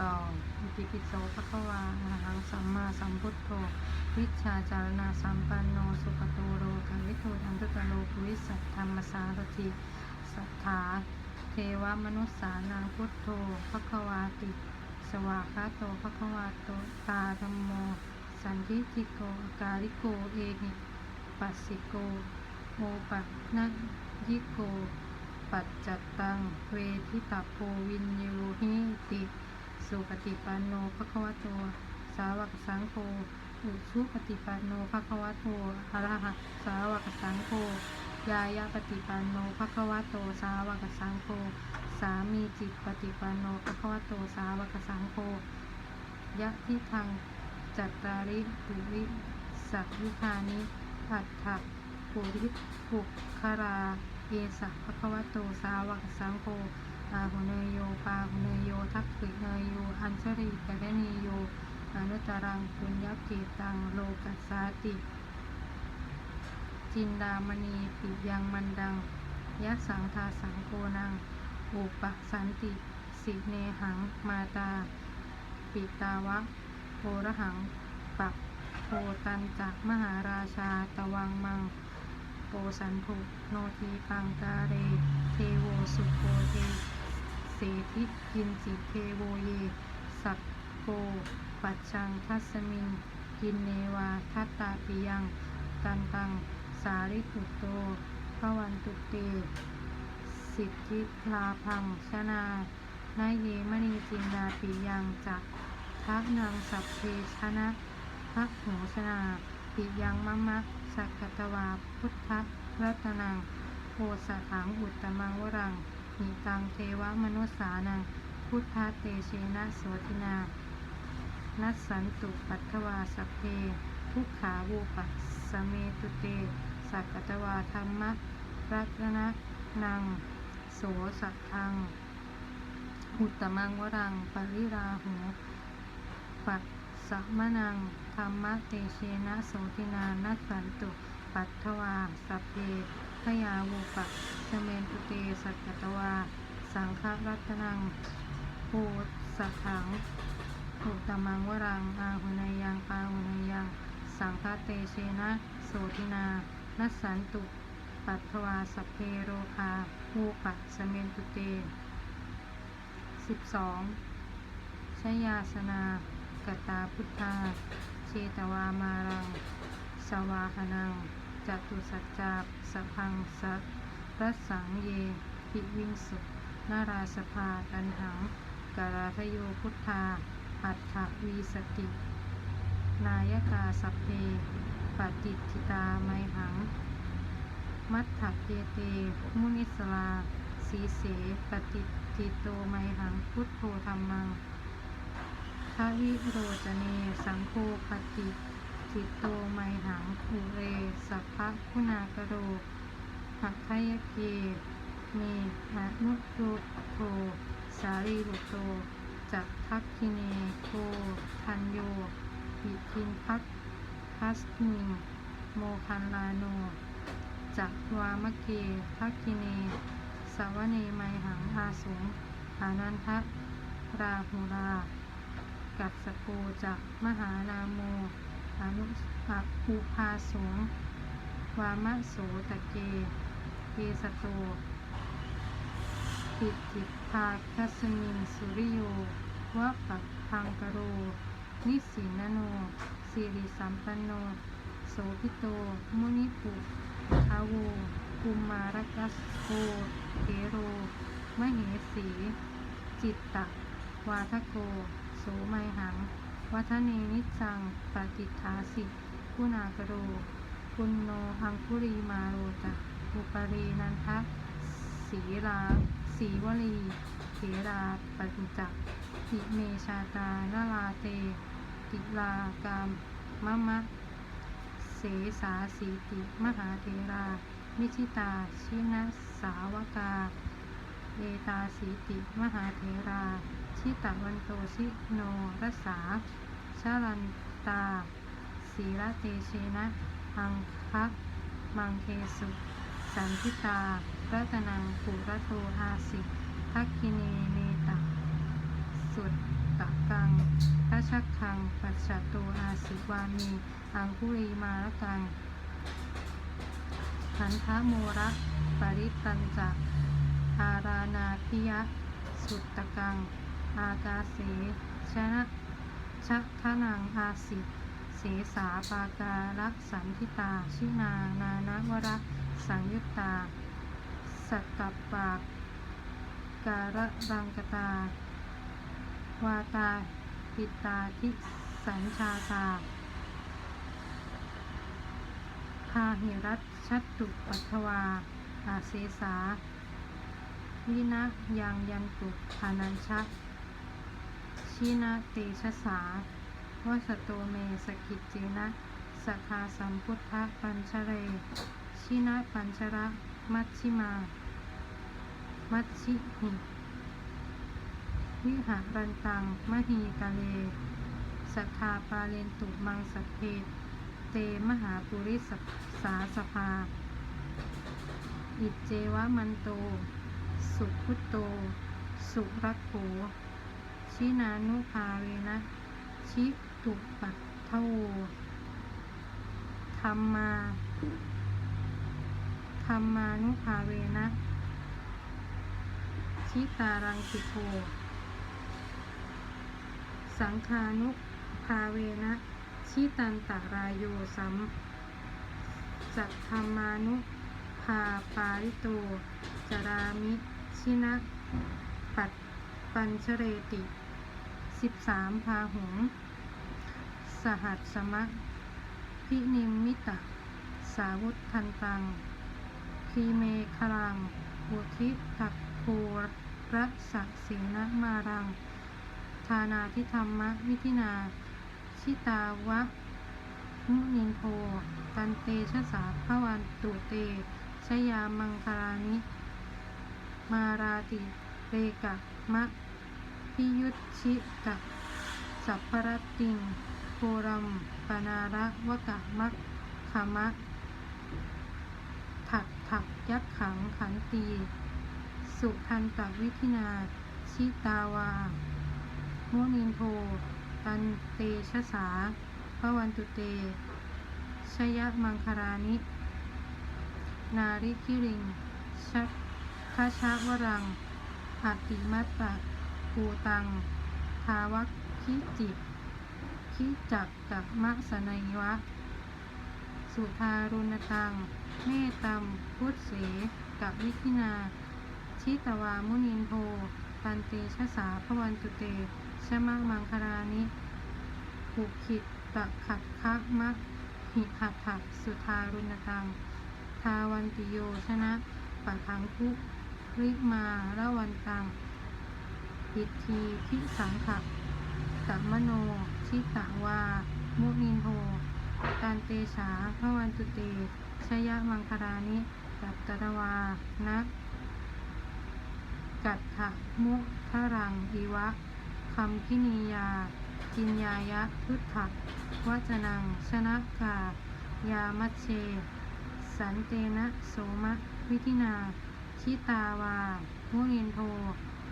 ต่ออิติปิโสภควาอะรหังสัมมาสัมพุทโธ วิชาจารณาสัมปันโน สุขโตโรกาวิโทอันตุตโลภวิสัทธรรมสารถิสัทธา เทวมนุษสานังพุทโธภควาติ สวากขาโตภควาโตตาธรรมโม สันทิติโกการิโกเอหิปัสสิโกโอปันนะยิโก ปัจจัตตัง เวทิตาโพวินยูหิติ สุปฏิปันโนภควโต สาวกสังโฆอุชุปฏิปันโนภควโตอรหะสาวกสังโฆยายาปฏิปันโนภควโต สาวกสังโฆสามีจิตปฏิปันโนภควโต สาวกสังโฆยะทิทางจัตตาริปุริสักวิคานิอัตถะปุริปุคาราเยสะภควโต สาวกสังโฆ อาหุเนยโยปาหุเนยโย ทักขิเนยโย อัญชริกะเรณีโยอนุตรังปุญญเกตังโลกัสสาติ จินดามณีปิยังมันดังยะสังทาสังโกนัง อุปสันติ สิเนหัง มาตา ปิตาวะโพระหัง ปักโพตันจักมหาราชาตวังมัง โปสันทุโนทีปังกาเร เทโวสุโกเท เสทิกินจิเทโวเย สักโก ปัจชังทัสมิง กินเนวาทัตตาปิยัง ตันตัง สาริปุตโตพระวันตุเต สิทธิลาพังชนานาเยมณีจินดาปิยังจักทักนางสัพเพชนะทักโหชนาปิยังมะมะสักกตวาพุทธรัตนังโพสถังอุตตมังวรัง หิตังเทวมนุสสานังพุทธเตเชนะโสตินา นัสสันตุปัทถวาสเพ ทุกขาวูปัสสเมตุเต สักตวาธรรมะรัตนะนัง โสสัทธัง อุตตมังวรัง ปริราหูปัสสะมะนังธรรมะเตเชนะโสตินา นัสสันตุปัทถวาสเพ พยาวูปัสสเมนตุเตสักกตวา สังฆรัตนังโพสัถังอุตตมังวรังอาหุนยยังปาหุนยยัง สังฆเตเชนะ โสตินานัสสันตุ ปัทถวาสเพโรคาภูปัสสเมนตุเต 12. ชยาสนากตาพุทธาเชตวามารัง สวาหนัง จตุสัจจาสพังสัพรัสังเยปิวิงสุนาราสภาตันหังกราทโยพุทธาอัฏฐวีสติ นายกาสัพเพปฏิทิตาไมหัง มัทถเกเต มุนิสลา สีเส ปฏิทิโตไมหัง พุทโธธรรมังทวิโรจเน สังโฆปฏิ ทิโตไมหังอุเร สัพพะคุณากโรหัทยเกเมอนุโตโทสารีบุตโตจักทักคิเนโกทันโยปิทินพักพัสมิงโมคันลาโนจักวามเกทักคิเนสาวเนไมหังอาสงอานันทะราหุรา กัสสโกจักมหานาโม อนุอักอุภาสูงวามะโสตะเก เกสโตปิติภาคัสมินสุริโยวะปักพังกโร นิสินโนสิริสัมปันโน โสพิโต มุนิปุอาโวกุมารกัสโกเทโร มเหสี จิตตะ วาทโก โสไมหัง วัฒเนนิจังปฏิทาสิคุณากโรคุณโนอังคุรีมาโรจะอุปรีนันทะสีราสีวลีเถราปัญจักอิเมชาตานาลาเต ติลากามมะมะ เสสาสีติมหาเทรา มิชิตา ชินะสาวกา เอตาสีติมหาเทรา ชิตะวันโตชิโนรสาชาลันตาสีระเตเชนะอังคะมังเคสุ สันทิตารัตนังปุระโทอาสิทักคิเนเนตสุตตะชโตอาสิวามี อังคุลีมาละกังขันธโมระปริตันจะอารานาพิยะ สุตตะกัง อากาเสชนะชะทนังอาสิเสสาปาการะสันทิตา ชินานานวระสังยุตตาสักกับปากการะรังกตา วาตาปิตาทิสัญชาตาพาหิรัตชัตตุปัทวา อาเสสาวินะยังยันตุธานัญชะ ชินะเตชสาวสโตเมสกิจเจนะสทาสัมพุทธปัญชเร ชินะปัญชระมัชชิมา มัชชิหิวิหารันตังมหีกาเลสัทธาปาเลนตุมังสเพเตมหาปุริสสาสภา อิจเจวะมันโต สุพุตโต สุรัตโข ชินานุภาเวนะ ชิตุปัตเทโวธรรมาธรรมานุภาเวนะ ชิตารังสิโกสังคานุภาเวนะ ชิตันตารายโยสัมสัทธรรมานุภาปาริโตจารามิ ชินะปัต ปัญชเรติสิบสามพาหุง สหัสสมะพินิมมิตะ สาวุธทันตัง พีเมคลังอุทิตักโครัสสีนมารังทานาทิธรรมะวิธินา ชิตาวะมุนินโทตันเตชะสาพวันตุเตชยามังคลานิ มาราติ เรกะมะพิยุตชิกะสัพพรติงโครัมปนาระวกะมักขมะถักถักยักขังขันตี สุทันตวิธินา ชิตาวามุนินโท ตันเตชะสาพระวันตุเต ชยมังคารานิ นาริคิริงชักคชาวรัง อติมัตตะภูตัง ทาวัคิจิคิจักกัมมะสนัยวะ สุทารุณตัง เมตัมพุทธเสกับวิธินา ชิตวามุนินโท ตันเตชะสาพวันตุเต ชมะมังคารานิปุขิตตะขัดคะมะหิหัตถะสุทารุณตัง ทาวันติโยชนะปะทังคุ ริมาระวันตังอิทธีพิสังขะกัมมโน ชิตะวา มุนินโทตันเตชาพระวันตุเตชยมังคารานิกัตตรวานะกัตถะมุทะรังอีวะคัมพินียา จินยายะทุตถะวัจนัง ชนะกา ยามัชเช สันเตนะโสมะ วิธินา ชิตาวามุนินโท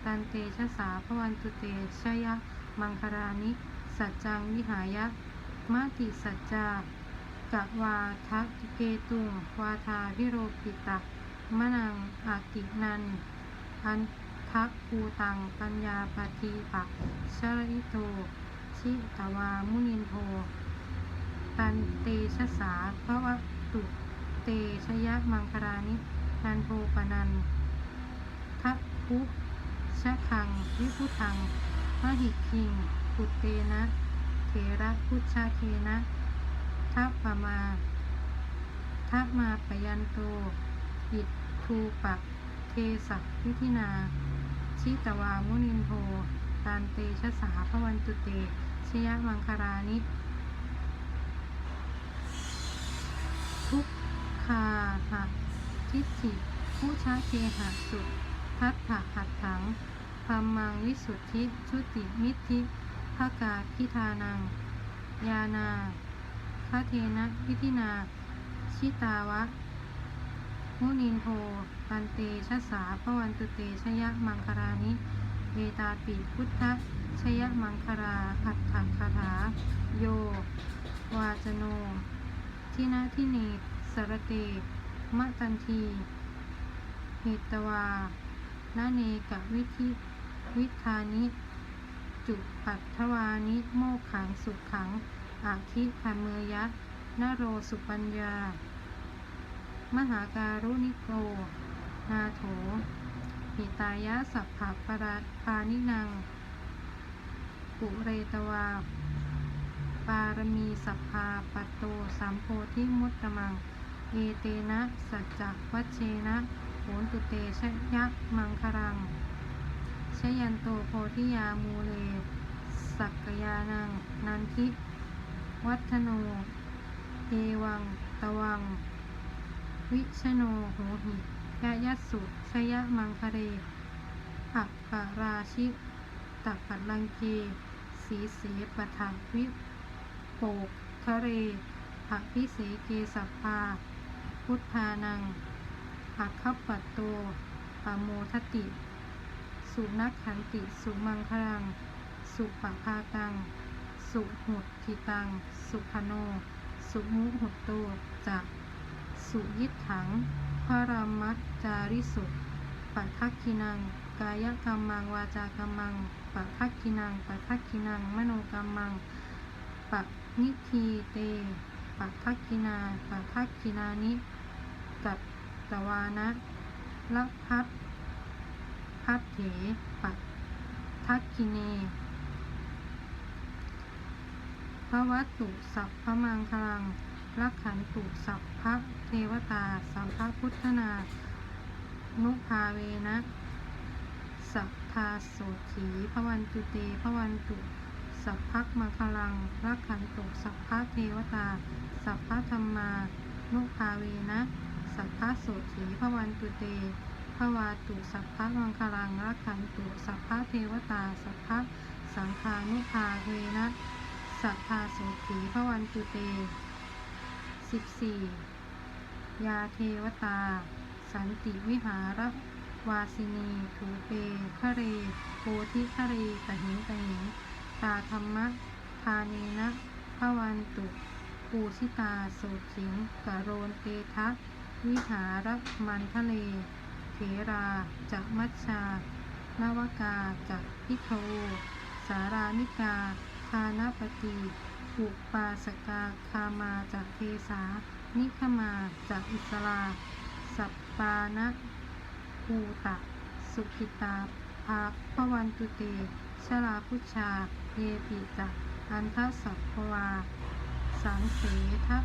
ตันเตชะสาพวันตุเตชยะ มังคารานิ สัจจังวิหายะ มาติสัจจากะวาทักเกตุง วาทาวิโรปิตะมะนังอาตินันอันทักภูตัง ปัญญาปฏิปักชริโต ชิตวามุนินโท ตันเตชะสาพระวตุเตชยะมังคารานิ นันโทปนันทัพพุชะคัง วิพุทังมหิคิงปุตเตนะเถระพุชาเคนะทัพปมาทัพมาปยันโตอิททูปักเทสักวิธินาชิตวามุนินโทตันเตชะสาพวันตุเตชยมังคารานิทุกขาหะ ทิฏฐิผู้ชาเคหะสุทัตถะหัตถังธรรมังวิสุทธิ ชุติมิทธิภากาพิธานัง ยานาคาเทนะวิธินา ชิตาวะ มุนินโทปันเตชะสาพวันตุเตชยมังคารานิเวตาปิพุทธชยมังคลาอัตถคาถา โย วาจโนทินาทิเนสรเต มะตันที เหตวานาเนกวิธิวิธานิ จุปัตถวานิโมขังสุขขัง อาทิคาเมยะนโรสุปัญญา มหาการุณิโก นาโถหิตายะสัพพะปราปานินัง ปุเรตวา ปารมีสัพพาปัตโตสัมโพธิมุตตมัง เอเตนะ สัจจวัชเชนะโหนตุเตชยะมังครัง ชยันโตโพธิยามูเล สักกยานัง นันทิวัฒโนเอวัง ตวัง วิชโนโหหิยะยัสสุชยะมังคเรอัปปาราชิตักปัลลังเกสีเสปะทังวิโปกคะเรอภิเสเกสัพพา พุทธานังอัคคปัตโตปะโมทติ สุนักขันติ สุมังคลัง สุปภากัง สุหุดทิตัง สุพโน สุมุหุตโตจะสุยิทถัง พระรามัจจาริสุปัทักคินัง กายกรรมัง วาจากรรมังปัทักคินังปัทักคินัง มโนกรรมังปะนิทีเต ปัทกินาปัทกินานิกัตตวานะละพัทพัทเถปัทกิเนพระวัตตุสัพพมังคลังรักขันตุสัพพะเทวตา สัมภพุทธนา นุภาเวนะ สัพทาโสถีพระวันตุเตพระวันตุ สัพพักมังคลังรักขันตุสัพพะเทวตา สัพพะธรรมานุภาเวนะ สัพพะโสถีพวันตุเตพวาตุสัพพะมังคลังรักขันตุสัพพะเทวตา สัพพะสังฆานุภาเวนะ สัทธาโสถีพวันตุเตสิบสี่ยาเทวตา สันติวิหารวาสินีถูเปคะเร โพธิคะเรตหิงตหิง ตาธรรมะทาเนนะพระวันตุปูชิตาโสถิงกะโรนเตทะวิหารมันทะเล เถราจักมัชชานวกาจักพิโทสารานิกาทานาปฏิอุปาสกาคามาจากเทสา นิคมาจากอิสลา สัปปานะภูตะ สุขิตาภาพวันตุเต ชลาพุชา เยปิจักอันทสัพพวา สังเสทะ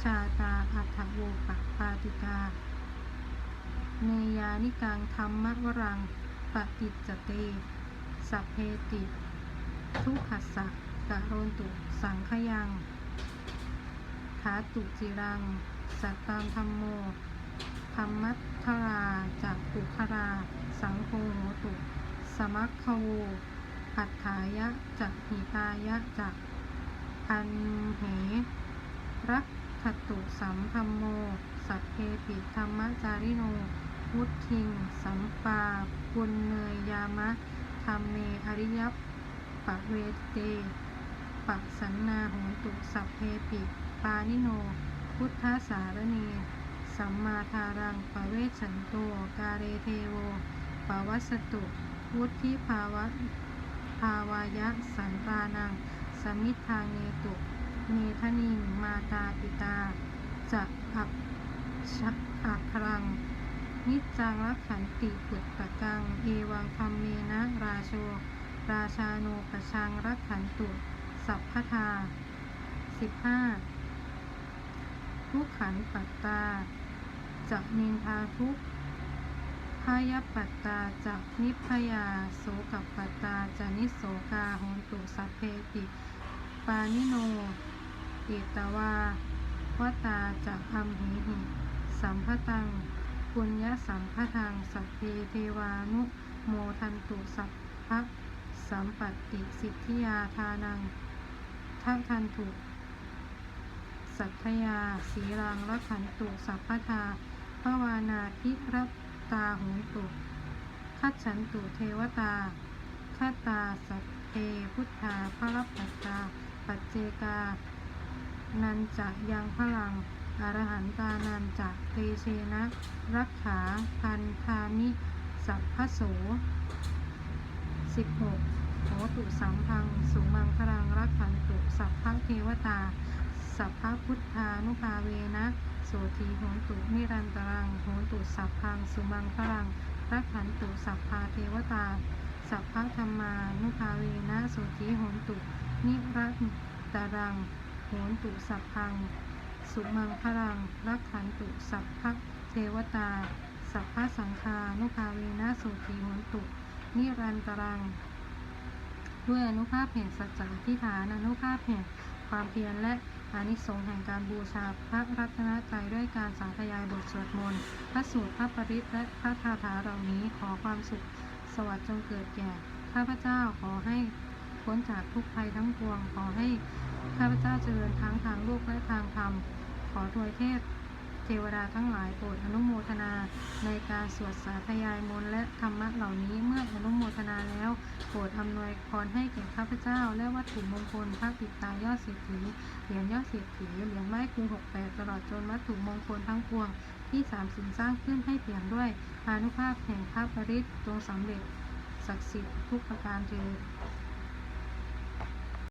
ชาตาอัฏฐโวปะปาติกาเนยานิกังธรรมวรังปฏิจจเต สัพเพติ ทุกขัสสะกะโรนตุ สังขยังขาตุจิรัง สัตตังธรรมโมธรรมัทราจากปุครา สังโฆโหตุ สมัคคโว อัฏฐายะจักหิตายะจักอันเหรักขตุสัมธรมโม สัพเพปิธรรมจาริโน วุทิง สัมปาปุณเนยยามะธรรมเมอริยปะเวเตปัสันนาโหตุสัพเพปิปานิโน พุทธสารเนสัมมาทารังปะเวชฉันโตกาเรเทโวปะวัสตุ วุธิภาวะาวายะสันตานัง สมิทธาเนตุ เมทนิงมาตาปิตาจะอักชักอักครัง นิจจังรักขันติปุตตะกัง เอวังธรรมเมนะราโช ราชาโนปชังรักขันตุ สัพพทาสิบห้าทุกขันปัตตาจะนินทาทุก พายปัตตาจะนิพยาโสกับปัตตาจะนิโสกาโหนตุสัพเพติปานิโนเอตวาวตาจะอัมหิหิ สัมภตังปุญญสัมภทังสัพเพเทวานุโมทันตุสัพพะสัมปัตติสิทธิยาทานังทัทันตุสัทธยาสีรังรักขันตุสัพพทาภาวานาพิรั ตาหนตุคัจฉันตุเทวตาปคตาสัพเพพุทธาพระรับปัตตา ปัจเจกา นันจะยังพลังอรหันตานันจะเตเชนะ รักขาพันธามิ สัพพโส16โหตุสัมพัง สุมังคลังรักขันตุ สัพพเทวตา สัพพะพุทธานุภาเวนะ สทีโหนตุนิรันตรังโหนตุสัพพังสุมังคลังรักขันตุสัพพาเทวตา สัพพะธรรมานุภาเวนะโสทีโหนตุนิรันตรังโหนตุสัพพัง สุมังคลังรักขันตุสัพพเทวตา สัพพะสังฆานุภาเวนะโสทีโหนตุนิรันตรังด้วยอนุภาพแห่งสัจจะอธิฐานอนุภาพแห่งความเพียรและ อานิสงส์แห่งการบูชาพระรัตนตรัยด้วยการสาธยายบทสวดมนต์พระสูตรพระปริตและพระคาถาเหล่านี้ขอความสุขสวัสดิ์จงเกิดแก่ข้าพเจ้าขอให้พ้นจากทุกภัยทั้งปวงขอให้ข้าพเจ้าเจริญทั้งทางโลกและทางธรรมขอถวยเทพ เทวดาทั้งหลายโปรดอนุโมทนา ในการสวดสาธยายมนต์และธรรมะเหล่านี้เมื่ออนุโมทนาแล้วโปรดอำนวยพรให้แก่ข้าพเจ้า และวัตถุมงคลพระปิดตายอดเศรษฐีเหรียญยอดเศรษฐีเหรียญไม้คูหกแปดตลอดจนวัตถุมงคลทั้งปวง ที่สามสินสร้างขึ้นให้เปลี่ยนด้วยอานุภาพแห่งพระปริตจงสำเร็จศักดิ์สิทธิ์ทุกประการเถิด